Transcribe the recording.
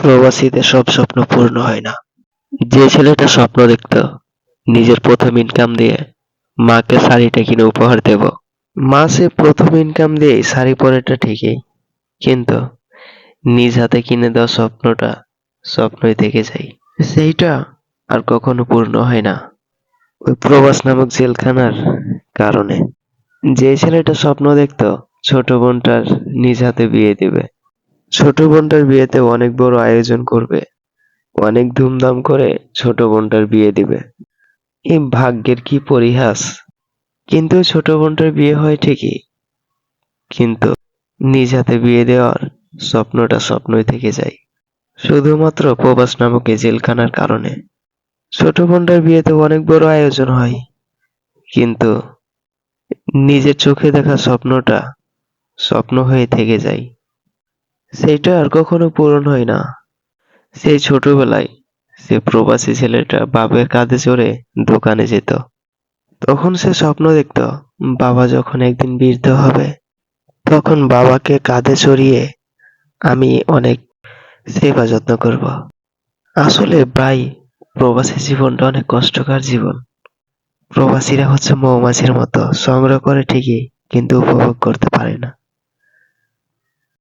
প্রবাসীদের সব স্বপ্ন পূর্ণ হয় না। যে ছেলেটা স্বপ্ন দেখত, নিজের প্রথম ইনকাম দিয়ে মাকে শাড়িটা কিনে উপহার দেব। মা সে প্রথম ইনকাম দিয়ে শাড়ি পরেটা ঠিকই, কিন্তু নিজ হাতে কিনে দেওয়া স্বপ্নটা স্বপ্নই থেকে যায়। সেইটা আর কখনো পূর্ণ হয় না। ওই প্রবাস নামক জেলখানার কারণে। যে ছেলেটা স্বপ্ন দেখতো, ছোট বোনটার নিজ হাতে বিয়ে দিবে। ছোট বোনটার বিয়েতে অনেক বড় আয়োজন করবে। অনেক ধুমধাম করে ছোট বোনটার বিয়ে দিবে। এই ভাগ্যের কি পরিহাস। কিন্তু ছোট বোনটার বিয়ে হয় ঠিকই। কিন্তু নিজ হাতে বিয়ে দেওয়ার স্বপ্নটা স্বপ্নই থেকে যায়। শুধুমাত্র প্রবাস নামক জেলখানার কারণে। ছোট বোনটার বিয়েতে অনেক বড় আয়োজন হয়। কিন্তু নিজের চোখে দেখা স্বপ্নটা স্বপ্ন হয়ে থেকে যায়। সেটা আর কখনো পূরণ হয় না। সেই ছোটবেলায় সে প্রবাসী ছেলেটা বাবার কাঁধে চড়ে দোকানে যেত। তখন সে স্বপ্ন দেখত, বাবা যখন একদিন বৃদ্ধ হবে, তখন বাবাকে কাঁধে চড়িয়ে আমি অনেক সেবা যত্ন করব। আসলে ভাই, প্রবাসী জীবনটা অনেক কষ্টকর জীবন। প্রবাসীরা হচ্ছে মৌমাছির মতো, সংগ্রহ করে ঠিকই, কিন্তু উপভোগ করতে পারে না।